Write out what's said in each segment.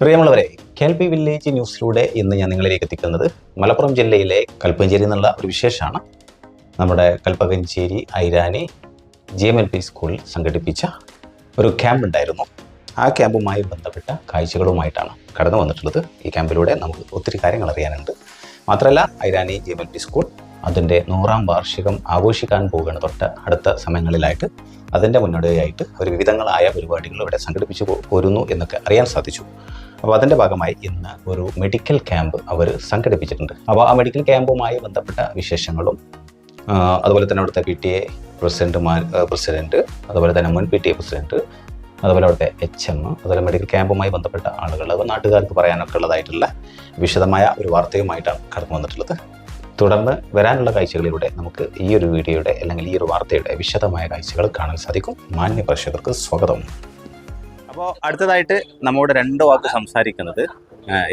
പ്രിയമുള്ളവരെ കെൽ എൽ പി വില്ലേജ് ന്യൂസിലൂടെ ഇന്ന് ഞാൻ നിങ്ങളിലേക്ക് എത്തിക്കുന്നത് മലപ്പുറം ജില്ലയിലെ കൽപ്പഞ്ചേരി എന്നുള്ള ഒരു വിശേഷമാണ്. നമ്മുടെ Kalpakanchery Airani G M L P സ്കൂളിൽ സംഘടിപ്പിച്ച ഒരു ക്യാമ്പ് ഉണ്ടായിരുന്നു. ആ ക്യാമ്പുമായി ബന്ധപ്പെട്ട കാഴ്ചകളുമായിട്ടാണ് കടന്നു വന്നിട്ടുള്ളത്. ഈ ക്യാമ്പിലൂടെ നമുക്ക് ഒത്തിരി കാര്യങ്ങൾ അറിയാനുണ്ട്. മാത്രമല്ല Airani G M L P school അതിന്റെ നൂറാം വാർഷികം ആഘോഷിക്കാൻ പോകുകയാണ് തൊട്ട് അടുത്ത സമയങ്ങളിലായിട്ട്. അതിന്റെ മുന്നോടിയായിട്ട് ഒരു വിവിധങ്ങളായ പരിപാടികൾ ഇവിടെ സംഘടിപ്പിച്ചു പോരുന്നു എന്നൊക്കെ അറിയാൻ സാധിച്ചു. അപ്പോൾ അതിന്റെ ഭാഗമായി ഇന്ന് ഒരു മെഡിക്കൽ ക്യാമ്പ് അവർ സംഘടിപ്പിച്ചിട്ടുണ്ട്. അപ്പോൾ ആ മെഡിക്കൽ ക്യാമ്പുമായി ബന്ധപ്പെട്ട വിശേഷങ്ങളും അതുപോലെ തന്നെ അവിടുത്തെ പി ടി എ പ്രസിഡന്റുമാർ പ്രസിഡന്റ് അതുപോലെ തന്നെ മുൻ പി ടി എ പ്രസിഡന്റ് അതുപോലെ അവിടുത്തെ എച്ച് എം അതുപോലെ മെഡിക്കൽ ക്യാമ്പുമായി ബന്ധപ്പെട്ട ആളുകൾ നാട്ടുകാർക്ക് പറയാനൊക്കെ ഉള്ളതായിട്ടുള്ള വിശദമായ ഒരു വാർത്തയുമായിട്ടാണ് കടന്നു വന്നിട്ടുള്ളത്. തുടർന്ന് വരാനുള്ള കാഴ്ചകളിലൂടെ നമുക്ക് ഈ ഒരു വീഡിയോയുടെ അല്ലെങ്കിൽ ഈ ഒരു വാർത്തയുടെ വിശദമായ കാഴ്ചകൾ കാണാൻ സാധിക്കും. മാന്യ പ്രേക്ഷകർക്ക് സ്വാഗതം. അപ്പോൾ അടുത്തതായിട്ട് നമ്മോട് രണ്ട് വാക്ക് സംസാരിക്കുന്നത്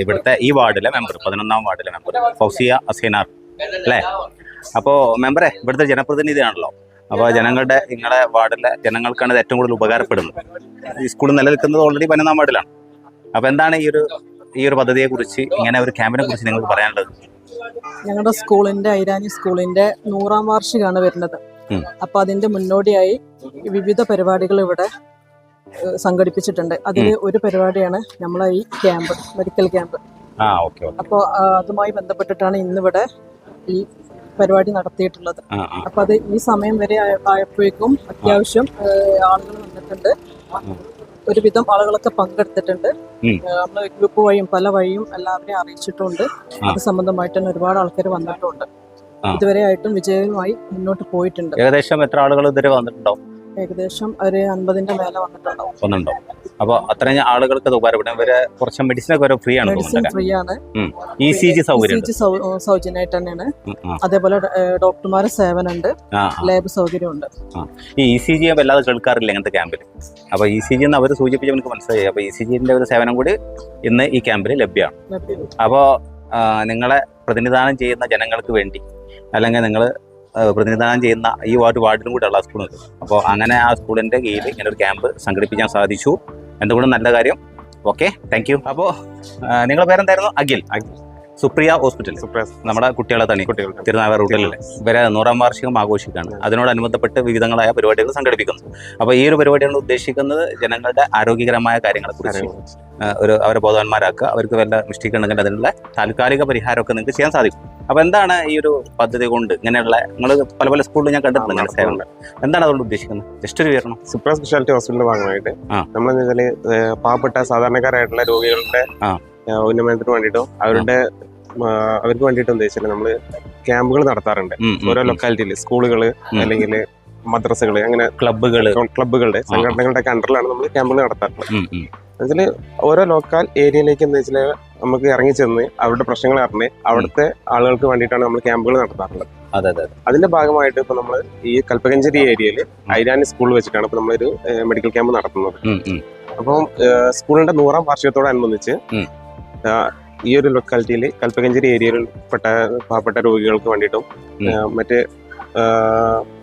ഇവിടുത്തെ ഈ വാർഡിലെ മെമ്പർ പതിനൊന്നാം വാർഡിലെ മെമ്പർ ഫൗസിയ അസീനാർ അല്ലേ? അപ്പോൾ മെമ്പറെ ഇവിടുത്തെ ജനപ്രതിനിധിയാണല്ലോ. അപ്പോൾ ജനങ്ങളുടെ നിങ്ങളുടെ വാർഡിലെ ജനങ്ങൾക്കാണ് ഇത് ഏറ്റവും കൂടുതൽ ഉപകാരപ്പെടുന്നത്. ഈ സ്കൂൾ നിലനിൽക്കുന്നത് ഓൾറെഡി പതിനൊന്നാം വാർഡിലാണ്. അപ്പോൾ എന്താണ് ഈ ഒരു ഈ ഒരു പദ്ധതിയെ കുറിച്ച് ഇങ്ങനെ ഒരു ക്യാമ്പിനെ കുറിച്ച് നിങ്ങൾക്ക് പറയാനുള്ളത്? ഞങ്ങളുടെ സ്കൂളിന്റെ ഐരാനി സ്കൂളിന്റെ നൂറാം വാർഷികമാണ് വരുന്നത്. അപ്പോൾ അപ്പൊ അതിന്റെ മുന്നോടിയായി വിവിധ പരിപാടികൾ ഇവിടെ സംഘടിപ്പിച്ചിട്ടുണ്ട്. അതിൽ ഒരു പരിപാടിയാണ് നമ്മളെ ഈ ക്യാമ്പ് മെഡിക്കൽ ക്യാമ്പ്. അപ്പോൾ അതുമായി ബന്ധപ്പെട്ടിട്ടാണ് ഇന്നിവിടെ ഈ പരിപാടി നടത്തിയിട്ടുള്ളത്. അപ്പൊ അത് ഈ സമയം വരെ ആയപ്പോഴേക്കും അത്യാവശ്യം ആളുകൾ വന്നിട്ടുണ്ട്. ഒരുവിധം ആളുകളൊക്കെ പങ്കെടുത്തിട്ടുണ്ട്. നമ്മൾ ഗ്രൂപ്പ് വഴിയും പല വഴിയും എല്ലാവരെയും അറിയിച്ചിട്ടുണ്ട്. അത് സംബന്ധമായിട്ട് തന്നെ ഒരുപാട് ആൾക്കാർ വന്നിട്ടുണ്ട്. ഇതുവരെ ആയിട്ടും വിജയമായി മുന്നോട്ട് പോയിട്ടുണ്ട്. ഏകദേശം എത്ര ആളുകൾ ഇതുവരെ വന്നിട്ടുണ്ടോ ഏകദേശം ഒരു അൻപതിന്റെ മേലെ വന്നിട്ടുണ്ടാവും. വന്നിട്ടുണ്ടോ അപ്പോൾ അത്രയും ആളുകൾക്ക് ഇത് ഉപകാരപ്പെടും ഇവരെ കുറച്ച് മെഡിസിനൊക്കെ വരെ ഫ്രീ ആണ് മെഡിസിൻ ഫ്രീ ആണ്. ഇ സി ജി സൗകര്യം സൗജന്യമായിട്ട് തന്നെയാണ്. ഉം, അതേപോലെ ഡോക്ടർമാരെ സേവനമുണ്ട് ആ, ആ. ലാബ് സൗകര്യമുണ്ട് ഈ ഇ സി ജി വല്ലാതെ കേൾക്കാറില്ല ഇങ്ങനത്തെ ക്യാമ്പിൽ അപ്പോൾ ഇ സി ജി എന്ന് അവർ സൂചിപ്പിച്ച് എനിക്ക് മനസ്സിലായി. അപ്പോൾ ഇ സി ജിന്റെ ഒരു സേവനം കൂടി ഇന്ന് ഈ ക്യാമ്പിൽ ലഭ്യമാണ്. ലഭ്യം. അപ്പോൾ നിങ്ങളെ പ്രതിനിധാനം ചെയ്യുന്ന ജനങ്ങൾക്ക് വേണ്ടി അല്ലെങ്കിൽ നിങ്ങൾ പ്രതിനിധാനം ചെയ്യുന്ന ഈ വാർഡ് വാർഡിലും കൂടെയുള്ള സ്കൂളുണ്ട് അപ്പോൾ അങ്ങനെ ആ സ്കൂളിന്റെ കീഴിൽ ഇങ്ങനെ ഒരു ക്യാമ്പ് സംഘടിപ്പിക്കാൻ സാധിച്ചു. എന്തുകൊണ്ടും നല്ല കാര്യം. ഓക്കെ താങ്ക് യു അപ്പോൾ നിങ്ങളുടെ പേരെന്തായിരുന്നു? അഖിൽ. സുപ്രിയ ഹോസ്പിറ്റൽ നമ്മുടെ കുട്ടികളെ തണി കുട്ടികൾ തിരുനാവായ റൂട്ടിലല്ലേ ഇവരെ നൂറാം വാർഷികം ആഘോഷിക്കുകയാണ്. അതിനോടനുബന്ധപ്പെട്ട് വിവിധങ്ങളായ പരിപാടികൾ സംഘടിപ്പിക്കുന്നു. അപ്പോൾ ഈ ഒരു പരിപാടിയാണ് ഉദ്ദേശിക്കുന്നത് ജനങ്ങളുടെ ആരോഗ്യകരമായ കാര്യങ്ങളെക്കുറിച്ച്. കുറിച്ച് ഒരു അവരെ ബോധവാന്മാരാക്കുക. അവർക്ക് വല്ല മിസ്റ്റേക്ക് ഉണ്ടെങ്കിൽ അതിനുള്ള താൽക്കാലിക പരിഹാരമൊക്കെ നിങ്ങൾക്ക് ചെയ്യാൻ സാധിക്കും. അപ്പോൾ എന്താണ് ഈ ഒരു പദ്ധതി കൊണ്ട് ഇങ്ങനെയുള്ള നിങ്ങൾ പല പല സ്കൂളിൽ ഞാൻ കണ്ടിട്ടുണ്ട് ഇങ്ങനെ സേവനം എന്താണ് അതുകൊണ്ട് ഉദ്ദേശിക്കുന്നത്? ജസ്റ്റ് ഒരു വിവരണം. സൂപ്പർ സ്പെഷ്യാലിറ്റി ഹോസ്പിറ്റലിന്റെ ഭാഗമായിട്ട് നമ്മൾ നമ്മളെന്ന് വെച്ചാൽ പാവപ്പെട്ട സാധാരണക്കാരായിട്ടുള്ള രോഗികളുടെ ഉന്നമനത്തിന് വേണ്ടിയിട്ടും അവരുടെ അവർക്ക് വേണ്ടിയിട്ടും ഉദ്ദേശിച്ചിട്ട് നമ്മൾ ക്യാമ്പുകൾ നടത്താറുണ്ട്. ഓരോ. ലൊക്കാലിറ്റിയിൽ സ്കൂളുകൾ അല്ലെങ്കിൽ മദ്രസകൾ അങ്ങനെ ക്ലബ്ബുകൾ ക്ലബ്ബുകളുടെ സംഘടനകളുടെ ഒക്കെ അണ്ടറിലാണ് നമ്മൾ ക്യാമ്പുകൾ നടത്താറുള്ളത്. ഉം. ഓരോ ലോക്കൽ ഏരിയയിലേക്ക് എന്താ വെച്ചാൽ നമുക്ക് ഇറങ്ങി ചെന്ന് അവരുടെ പ്രശ്നങ്ങൾ അറിഞ്ഞ് അവിടുത്തെ ആളുകൾക്ക് വേണ്ടിയിട്ടാണ് നമ്മൾ ക്യാമ്പുകൾ നടത്താറുള്ളത്. അതെ അതെ അതെ. അതിന്റെ ഭാഗമായിട്ട് ഇപ്പൊ നമ്മൾ ഈ കൽപ്പകഞ്ചേരി ഏരിയയിൽ ഐരാനി സ്കൂൾ വെച്ചിട്ടാണ് ഇപ്പൊ നമ്മളൊരു മെഡിക്കൽ ക്യാമ്പ് നടത്തുന്നത്. അപ്പം സ്കൂളിന്റെ നൂറാം വാർഷികത്തോടനുബന്ധിച്ച് ഈ ഒരു ലൊക്കാലിറ്റിയിൽ കൽപ്പകഞ്ചേരി ഏരിയയിൽ പെട്ട പാവപ്പെട്ട രോഗികൾക്ക് വേണ്ടിയിട്ടും. മറ്റ്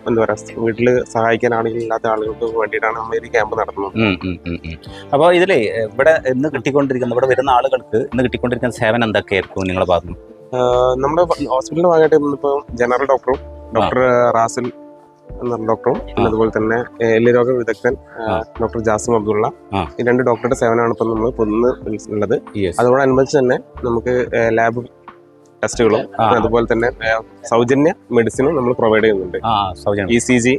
എന്താ പറയാ വീട്ടിൽ സഹായിക്കാൻ ഇല്ലാത്ത ആളുകൾക്ക് വേണ്ടിയിട്ടാണ് നമ്മൾ ഈ ക്യാമ്പ് നടത്തുന്നത്. അപ്പോൾ ഇതിലേ ഇവിടെ ഇന്ന് കിട്ടിക്കൊണ്ടിരിക്കുന്ന ഇവിടെ വരുന്ന ആളുകൾക്ക് ഇന്ന് കിട്ടിക്കൊണ്ടിരിക്കുന്ന സേവനം എന്തൊക്കെയായിരിക്കും നിങ്ങളുടെ ഭാഗത്ത് ആഹ്, നമ്മുടെ ഹോസ്പിറ്റലിന്റെ ഭാഗമായിട്ട് ഇന്നിപ്പോ ജനറൽ ഡോക്ടറും ഡോക്ടർ റാസിൽ എന്ന ഡോക്ടറും അതുപോലെ തന്നെ എല്ലുരോഗ വിദഗ്ധൻ ഡോക്ടർ ജാസിം അബ്ദുള്ള ഈ രണ്ട് ഡോക്ടറുടെ സേവനമാണ് ഇപ്പൊ നമ്മൾ പൊന്ന് ഉള്ളത്. അതോടനുബന്ധിച്ച് തന്നെ നമുക്ക് ലാബ് ടെസ്റ്റുകളും അതുപോലെ തന്നെ സൗജന്യ മെഡിസിനും നമ്മൾ പ്രൊവൈഡ് ചെയ്യുന്നുണ്ട്. ഇ സി ജി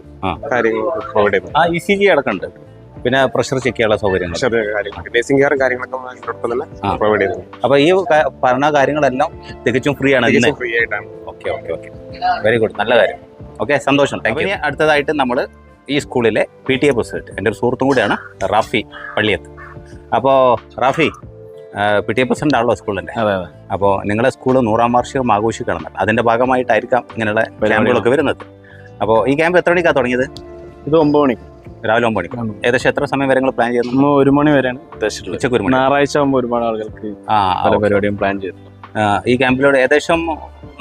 കാര്യങ്ങൾ പ്രൊവൈഡ് ചെയ്യുന്നുണ്ട്. ഇ സി ജി അടക്കമുണ്ട്. പിന്നെ പ്രഷർ ചെക്ക് ചെയ്യാനുള്ള സൗകര്യങ്ങൾ. നേഴ്സിംഗ് കെയറും കാര്യങ്ങളൊക്കെ തന്നെ പ്രൊവൈഡ് ചെയ്യുന്നുണ്ട്. അപ്പോൾ ഈ പറഞ്ഞ കാര്യങ്ങളെല്ലാം തികച്ചും ഫ്രീ ആണ് ഫ്രീ ആയിട്ടാണ്. Okay okay okay. Very good നല്ല കാര്യം. ഓക്കെ സന്തോഷം. യു അടുത്തതായിട്ട് നമ്മൾ ഈ സ്കൂളിലെ പി ടി എ പ്രസിഡന്റ് എന്റെ ഒരു സുഹൃത്തും കൂടിയാണ് റാഫി പള്ളിയത്ത്. അപ്പോ Rafi P T A president ആണല്ലോ സ്കൂളിന്റെ നിങ്ങളുടെ അപ്പോൾ നിങ്ങളെ സ്കൂൾ നൂറാം വാർഷികം ആഘോഷിക്കണം അതിന്റെ ഭാഗമായിട്ടായിരിക്കാം ഇങ്ങനെയുള്ള ക്യാമ്പുകളൊക്കെ വരുന്നത്. അപ്പോൾ ഈ ക്യാമ്പ് എത്ര മണിക്കാണ് തുടങ്ങിയത്? ഇത് ഒമ്പത് മണി രാവിലെ ഒമ്പത് മണി ഏകദേശം എത്ര സമയം വരെ നിങ്ങൾ പ്ലാൻ ചെയ്യുന്നു? ഒരു മണി വരെയാണ് ഉച്ചയ്ക്ക് ഒരു മണി. ഞായറാഴ്ച ആകുമ്പോൾ ഒരുപാട് ആളുകൾക്ക് ആ പല പരിപാടിയും പ്ലാൻ ചെയ്തു ഈ ക്യാമ്പിലൂടെ ഏകദേശം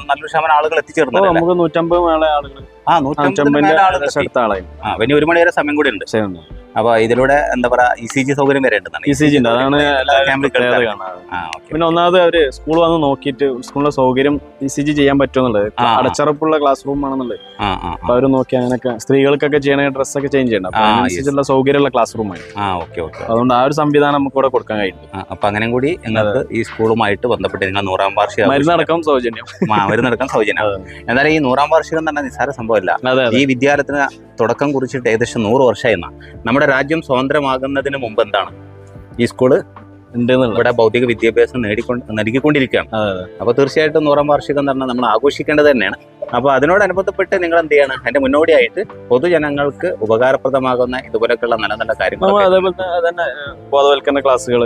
നല്ലൊരു ശതമാനം ആളുകൾ എത്തിച്ചേർന്നു നമുക്ക് നൂറ്റമ്പത് ആളുകൾ ആ നൂറ്റമ്പത് നൂറ്റമ്പതിന്റെ അടുത്ത ആളായി ആ വലിയ ഒരു മണി വരെ സമയം കൂടി ഉണ്ട്. അപ്പൊ ഇതിലൂടെ എന്താ പറയാ ഇ സി ജി സൗകര്യം വരെ ഉണ്ടെന്നാണ് ഇ സി ജി ഉണ്ട്. അതാണ് പിന്നെ ഒന്നാമത് അവർ സ്കൂൾ വന്ന് നോക്കിയിട്ട് സ്കൂളിലെ സൗകര്യം ഇ സി ജി ചെയ്യാൻ പറ്റുമെന്നുള്ളത് അടച്ചറപ്പുള്ള ക്ലാസ് റൂം ആണെന്നുള്ളത്. അപ്പൊ അവർ നോക്കി അങ്ങനെയൊക്കെ സ്ത്രീകൾക്കൊക്കെ ചെയ്യണ ഡ്രസ്സൊക്കെ ചേഞ്ച് ചെയ്യണം. അനുസരിച്ചുള്ള അതിനനുസരിച്ചുള്ള സൗകര്യമുള്ള ക്ലാസ് റൂമാണ് അതുകൊണ്ട് ആ ഒരു സംവിധാനം നമുക്ക് ഇവിടെ കൊടുക്കാൻ കഴിയും അപ്പൊ അങ്ങനെയും കൂടി നിങ്ങൾക്ക് ഈ സ്കൂളുമായിട്ട് ബന്ധപ്പെട്ട് നിങ്ങൾ നൂറാം വാർഷിക മരുന്നടക്കം സൗജന്യം. മരുന്നടക്കം സൗജന്യം. എന്നാലും ഈ നൂറാം വാർഷികം തന്നെ നിസ്സാര സംഭവമല്ല. ഈ വിദ്യാലയത്തിന് തുടക്കം കുറിച്ചിട്ട് ഏകദേശം നൂറ് വർഷമായി എന്നാ നമ്മുടെ രാജ്യം സ്വതന്ത്രമാകുന്നതിന് മുമ്പ് എന്താണ്? ഈ സ്കൂൾ ഇവിടെ ഭൗതിക വിദ്യാഭ്യാസം നേടിക്കൊണ്ട് നൽകിക്കൊണ്ടിരിക്കുകയാണ്. അപ്പൊ തീർച്ചയായിട്ടും നൂറാം വാർഷികം എന്ന് പറഞ്ഞാൽ നമ്മൾ ആഘോഷിക്കേണ്ടത് തന്നെയാണ്. അപ്പൊ അതിനോടനുബന്ധപ്പെട്ട് നിങ്ങൾ എന്ത് ചെയ്യണം അതിന്റെ മുന്നോടിയായിട്ട് പൊതുജനങ്ങൾക്ക് ഉപകാരപ്രദമാകുന്ന ഇതുപോലെയൊക്കെയുള്ള നല്ല നല്ല കാര്യങ്ങൾ അതേപോലെ തന്നെ ബോധവൽക്കരണ ക്ലാസ്സുകൾ.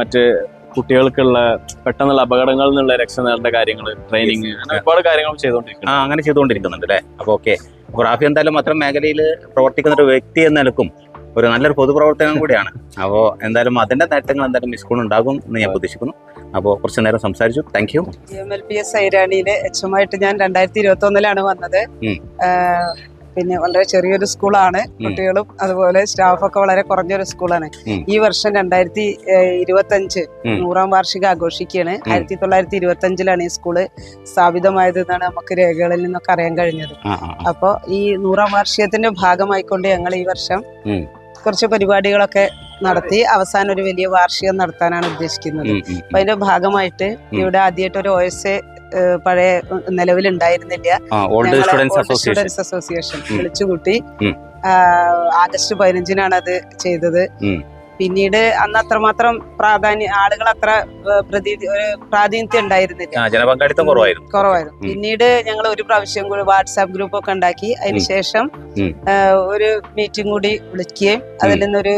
മറ്റ് കുട്ടികൾക്കുള്ള പെട്ടെന്നുള്ള അപകടങ്ങളിൽ നിന്നുള്ള രക്ഷ നേടേണ്ട കാര്യങ്ങൾ ട്രെയിനിങ് അങ്ങനെ ഒരുപാട് കാര്യങ്ങൾ ചെയ്തുകൊണ്ടിരിക്കുന്നു അങ്ങനെ ചെയ്തുകൊണ്ടിരിക്കുന്നുണ്ട് അല്ലേ? അപ്പൊ ഓക്കെ. അപ്പോൾ എന്തായാലും അത്തരം മേഖലയിൽ പ്രവർത്തിക്കുന്ന ഒരു വ്യക്തി എന്ന നിലക്കും ഒരു നല്ലൊരു പൊതുപ്രവർത്തനം കൂടിയാണ്. അപ്പോൾ എന്തായാലും അതിന്റെ നേട്ടങ്ങൾ എന്തായാലും മിസ് സ്കൂൾ ഉണ്ടാകും എന്ന് ഞാൻ പ്രതീക്ഷിക്കുന്നു. അപ്പോൾ കുറച്ച് നേരം സംസാരിച്ചു. Thank you M L P S ഐരാണിയിലെ H M ആയിട്ട് ഞാൻ രണ്ടായിരത്തി ഇരുപത്തി ഒന്നിലാണ് വന്നത് പിന്നെ വളരെ ചെറിയൊരു സ്കൂളാണ്. കുട്ടികളും അതുപോലെ സ്റ്റാഫൊക്കെ വളരെ കുറഞ്ഞൊരു സ്കൂളാണ്. ഈ വർഷം രണ്ടായിരത്തി ഇരുപത്തി അഞ്ച്. നൂറാം വാർഷികം ആഘോഷിക്കുകയാണ്. ആയിരത്തി തൊള്ളായിരത്തി ഇരുപത്തി അഞ്ചിലാണ് ഈ സ്കൂൾ സ്ഥാപിതമായത് എന്നാണ് നമുക്ക് രേഖകളിൽ നിന്നൊക്കെ അറിയാൻ കഴിഞ്ഞത്. അപ്പോൾ ഈ നൂറാം വാർഷികത്തിന്റെ ഭാഗമായിക്കൊണ്ട് ഞങ്ങൾ ഈ വർഷം. കുറച്ച് പരിപാടികളൊക്കെ നടത്തി അവസാനം ഒരു വലിയ വാർഷികം നടത്താനാണ് ഉദ്ദേശിക്കുന്നത്. അപ്പൊ അതിന്റെ ഭാഗമായിട്ട് ഇവിടെ ആദ്യമായിട്ട് ഒരു ഒ എസ് എ പഴയ നിലവിലുണ്ടായിരുന്നില്ല ഓൾഡ് സ്റ്റുഡൻസ് അസോസിയേഷൻ. വിളിച്ചുകൂട്ടി. ആഗസ്റ്റ് പതിനഞ്ചിനാണ് അത് ചെയ്തത്. പിന്നീട് അന്ന് അത്രമാത്രം പ്രാധാന്യം ആളുകൾ അത്ര ഏ, ഒരു പ്രാതിനിധ്യം ഉണ്ടായിരുന്നില്ല. ജനപങ്കാളിത്തം കുറവായിരുന്നു. കുറവായിരുന്നു. പിന്നീട് ഞങ്ങൾ ഒരു പ്രാവശ്യം കൂടി വാട്സാപ്പ് ഗ്രൂപ്പ് ഒക്കെ ഉണ്ടാക്കി. അതിനുശേഷം ഒരു മീറ്റിംഗ് കൂടി വിളിക്കുകയും അതിൽ നിന്നൊരു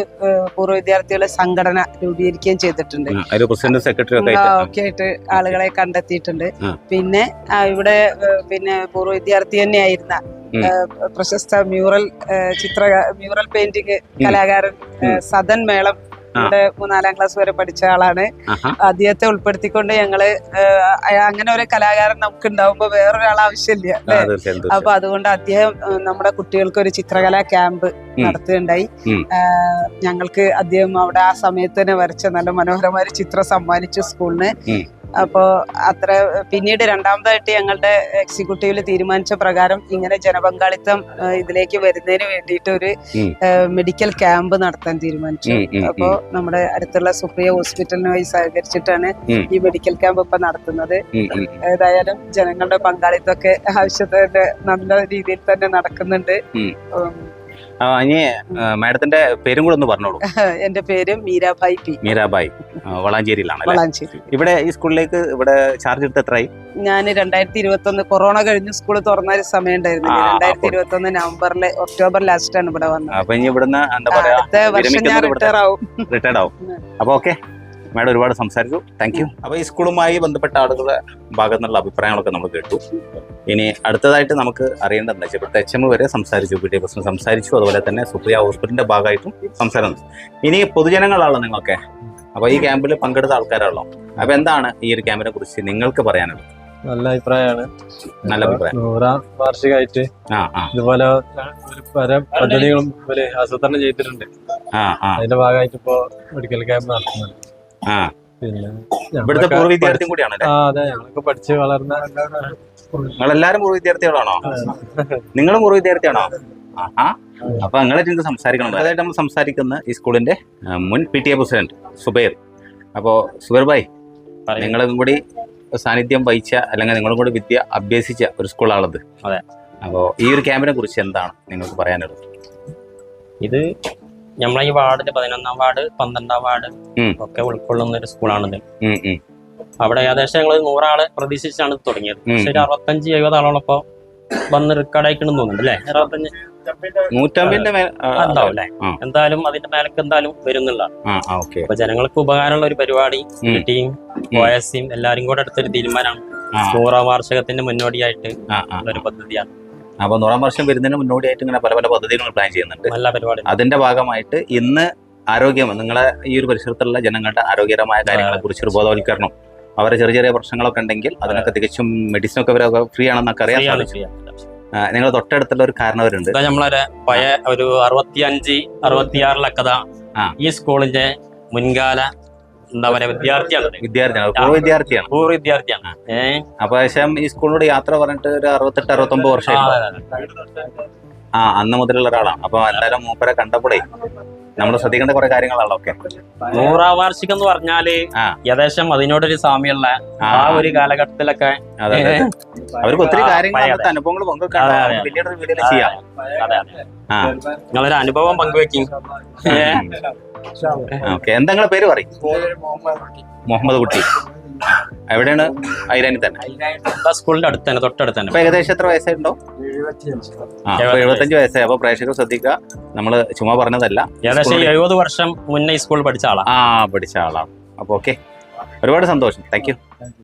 പൂർവ വിദ്യാർത്ഥികളെ സംഘടന രൂപീകരിക്കുകയും ചെയ്തിട്ടുണ്ട്. പ്രസിഡന്റ് സെക്രട്ടറി ഒക്കെ ആയിട്ട് ആളുകളെ കണ്ടെത്തിയിട്ടുണ്ട്. പിന്നെ ഇവിടെ പിന്നെ പൂർവ വിദ്യാർത്ഥി തന്നെയായിരുന്ന പ്രശസ്ത മ്യൂറൽ ചിത്ര മ്യൂറൽ പെയിന്റിംഗ് കലാകാരൻ. സദൻ മേളം ഇവിടെ മൂന്നാലാം ക്ലാസ് വരെ പഠിച്ച ആളാണ്. അദ്ദേഹത്തെ ഉൾപ്പെടുത്തിക്കൊണ്ട് ഞങ്ങൾ അങ്ങനെ ഒരു കലാകാരൻ നമുക്ക് ഉണ്ടാവുമ്പോ വേറൊരാൾ ആവശ്യമില്ല അപ്പൊ അതുകൊണ്ട് അദ്ദേഹം നമ്മുടെ കുട്ടികൾക്ക് ഒരു ചിത്രകലാ ക്യാമ്പ്. നടത്തുകയുണ്ടായി. ഞങ്ങൾക്ക് അദ്ദേഹം അവിടെ ആ സമയത്ത് തന്നെ വരച്ച നല്ല മനോഹരമായ ചിത്രം സമ്മാനിച്ചു സ്കൂളിന്. ഉം. അപ്പോ അത്ര പിന്നീട് രണ്ടാമതായിട്ട് ഞങ്ങളുടെ എക്സിക്യൂട്ടീവിൽ തീരുമാനിച്ച പ്രകാരം ഇങ്ങനെ ജനപങ്കാളിത്തം ഇതിലേക്ക് വരുന്നതിന് വേണ്ടിയിട്ട് ഒരു മെഡിക്കൽ ക്യാമ്പ് നടത്താൻ തീരുമാനിച്ചു. ഉം, ഉം, അപ്പോ നമ്മുടെ അടുത്തുള്ള സുപ്രിയ ഹോസ്പിറ്റലിനുമായി സഹകരിച്ചിട്ടാണ് ഈ മെഡിക്കൽ ക്യാമ്പ് ഇപ്പൊ നടത്തുന്നത്. ഏതായാലും ജനങ്ങളുടെ പങ്കാളിത്തമൊക്കെ ആവശ്യത്തിന്റെ നല്ല രീതിയിൽ തന്നെ നടക്കുന്നുണ്ട്. ഇനി മാഡത്തിന്റെ പേരും കൂടെ ഒന്ന് പറഞ്ഞോളൂ. എന്റെ പേര് മീരാബായി പി. മീരാബായി വളാഞ്ചേരിയിലാണ് വളാഞ്ചേരി. ഇവിടെ ഈ സ്കൂളിലേക്ക് ഇവിടെ ചാർജ് എടുത്ത് എത്രയായി ഞാൻ രണ്ടായിരത്തി ഇരുപത്തി ഒന്ന് കൊറോണ കഴിഞ്ഞ് സ്കൂൾ തുറന്ന ഒരു സമയം ഉണ്ടായിരുന്നു രണ്ടായിരത്തി ഇരുപത്തി ഒന്ന് നവംബറിലെ ഒക്ടോബർ ലാസ്റ്റ് ആണ് ഇവിടെ വന്നത്. അപ്പൊ ഇനി ഇവിടുന്ന് എന്താ പറയാ അടുത്ത വർഷം ഞാൻ റിട്ടയർ ആവും. റിട്ടയർഡ് ആവും. അപ്പൊ ഓക്കെ. മാഡം ഒരുപാട് സംസാരിച്ചു. താങ്ക് യു അപ്പൊ ഈ സ്കൂളുമായി ബന്ധപ്പെട്ട ആളുകളുടെ ഭാഗത്തു നിന്നുള്ള അഭിപ്രായങ്ങളൊക്കെ നമ്മൾ കേട്ടു. ഇനി അടുത്തതായിട്ട് നമുക്ക് അറിയേണ്ടത് എന്താ വെച്ചാൽ ഇപ്പോഴത്തെ എച്ച് എം വരെ സംസാരിച്ചു പി ടി പ്രശ്നം സംസാരിച്ചു അതുപോലെ തന്നെ സുപ്രിയ ഹോസ്പിറ്റലിന്റെ ഭാഗമായിട്ടും സംസാരം. ഇനി പൊതുജനങ്ങളാണല്ലോ നിങ്ങളൊക്കെ? അപ്പൊ ഈ ക്യാമ്പിൽ പങ്കെടുത്ത ആൾക്കാരാണല്ലോ അപ്പൊ എന്താണ് ഈ ഒരു ക്യാമ്പിനെ കുറിച്ച് നിങ്ങൾക്ക് പറയാനുള്ളത്? നല്ല അഭിപ്രായമാണ്. നല്ല അഭിപ്രായം. നൂറാം വാർഷികമായിട്ട് ഇതുപോലെ ഒരു പല പദ്ധതികളും ആസൂത്രണം ചെയ്തിട്ടുണ്ട്. അതിന്റെ ഭാഗമായിട്ട് ഇപ്പോ മെഡിക്കൽ ക്യാമ്പ് നടത്തുന്നുണ്ട് ഇവിടുത്തെ പൂർവ വിദ്യാർത്ഥിയും കൂടിയാണ് പഠിച്ച്- അതെ ഞങ്ങളൊക്കെ പഠിച്ച് വളർന്ന നിങ്ങൾ എല്ലാരും പൂർവ വിദ്യാർത്ഥികളാണോ? നിങ്ങളും പൂർവ വിദ്യാർത്ഥിയാണോ? ആഹാ അപ്പൊ നിങ്ങളെ എനിക്ക് സംസാരിക്കണം അതായിട്ട് നമ്മൾ സംസാരിക്കുന്ന ഈ സ്കൂളിന്റെ മുൻ P T A president Zubair. അപ്പോൾ സുബൈർ ഭായ് നിങ്ങളും കൂടി സാന്നിധ്യം വഹിച്ച അല്ലെങ്കിൽ നിങ്ങളും കൂടി വിദ്യ അഭ്യസിച്ച ഒരു സ്കൂളാണത്. അതെ. അപ്പോൾ ഈ ഒരു ക്യാമ്പിനെ കുറിച്ച് എന്താണ് നിങ്ങൾക്ക് പറയാനുള്ളത്? ഇത് നമ്മളെ ഈ വാർഡിൽ പതിനൊന്നാം വാർഡ് പന്ത്രണ്ടാം വാർഡ് ഒക്കെ ഉൾക്കൊള്ളുന്ന ഒരു സ്കൂളാണിത്. അവിടെ ഏകദേശം ഞങ്ങൾ നൂറാളെ പ്രതീക്ഷിച്ചാണ് തുടങ്ങിയത്. പക്ഷെ ഒരു അറുപത്തഞ്ച് എഴുപത് ആളോളപ്പോ വന്ന് റെക്കോർഡ് ആയിക്കണം തോന്നുന്നുണ്ട് അല്ലേ? അറുപത്തഞ്ച് എന്തായാലും അതിന്റെ മേലക്ക് എന്തായാലും വരുന്നുള്ള. ഓക്കെ. അപ്പൊ ജനങ്ങൾക്ക് ഉപകാരമുള്ള ഒരു പരിപാടി. കിട്ടിയും ടീം ഒയസിയും എല്ലാരും കൂടെ എടുത്തൊരു തീരുമാനമാണ്. നൂറാം വാർഷികത്തിന്റെ മുന്നോടിയായിട്ട് ഒരു പദ്ധതിയാണ്. അപ്പോൾ നൂറാം വർഷം വരുന്നതിന് മുന്നോടിയായിട്ട് ഇങ്ങനെ പല പല പദ്ധതികൾ പ്ലാൻ ചെയ്യുന്നുണ്ട്. നല്ല പരിപാടി അതിന്റെ ഭാഗമായിട്ട് ഇന്ന് ആരോഗ്യം നിങ്ങളെ ഈ ഒരു പരിസരത്തുള്ള ജനങ്ങളുടെ ആരോഗ്യകരമായ കാര്യങ്ങളെ കുറിച്ച് ഒരു ബോധവൽക്കരണം. അവരെ ചെറിയ ചെറിയ പ്രശ്നങ്ങളൊക്കെ ഉണ്ടെങ്കിൽ അതിനൊക്കെ തികച്ചും മെഡിസിൻ ഒക്കെ ഫ്രീ ആണെന്നൊക്കെ അറിയാൻ സാധിച്ചു. നിങ്ങൾ തൊട്ടടുത്തുള്ള ഒരു കാരണവരുണ്ട്. ഇതാ നമ്മളൊരു പഴയ ഒരു അറുപത്തിയഞ്ച് അറുപത്തിയാറിലൊക്കെ. ഈ സ്കൂളിന്റെ മുൻകാല എന്താ പറയാ വിദ്യാർത്ഥിയാണ്. വിദ്യാർത്ഥിയാണ്. പൂർവ വിദ്യാർത്ഥിയാണ്. പൂർവ വിദ്യാർത്ഥിയാണ്. ഏഹ് അപ്പൊ ശേഷം ഈ സ്കൂളിനോട് യാത്ര പറഞ്ഞിട്ട് ഒരു അറുപത്തെട്ട് അറുപത്തൊമ്പത് വർഷം ആ അന്ന് മുതലുള്ള ഒരാളാണ്. അപ്പൊ എന്തായാലും മൂപ്പരെ കണ്ടപ്പോഴേ നമ്മൾ ശ്രദ്ധിക്കേണ്ട കുറെ കാര്യങ്ങളാണല്ലോ. ഒക്കെ നൂറാം വാർഷികം എന്ന് പറഞ്ഞാൽ. ഏകദേശം അതിനോടൊരു സാമ്യമുള്ള ആ. ഒരു കാലഘട്ടത്തിലൊക്കെ. അവർക്ക് ഒത്തിരി കാര്യങ്ങൾ അനുഭവങ്ങൾ പങ്കുവെക്കാൻ ചെയ്യാം. നിങ്ങളൊരു അനുഭവം പങ്കുവെക്കും. ഓക്കെ. എന്താ നിങ്ങളെ പേര് പറയും? മുഹമ്മദ് കുട്ടി. എവിടെയാണ്? ഐരാനി തന്നെ. സ്കൂളിന്റെ അടുത്ത് തന്നെ തൊട്ടടുത്ത് തന്നെ ഏകദേശം എത്ര വയസ്സായിട്ടുണ്ടോ? എഴുപത്തഞ്ച് വയസ്സായി. അപ്പൊ പ്രേക്ഷകർ ശ്രദ്ധിക്കുക നമ്മൾ ചുമ്മാ പറഞ്ഞതല്ല. ഏകദേശം എഴുപത് വർഷം മുന്നേ സ്കൂളിൽ പഠിച്ച ആളാ. ആ പഠിച്ച ആളാണ് അപ്പൊ ഓക്കെ. ഒരുപാട് സന്തോഷം. Thank you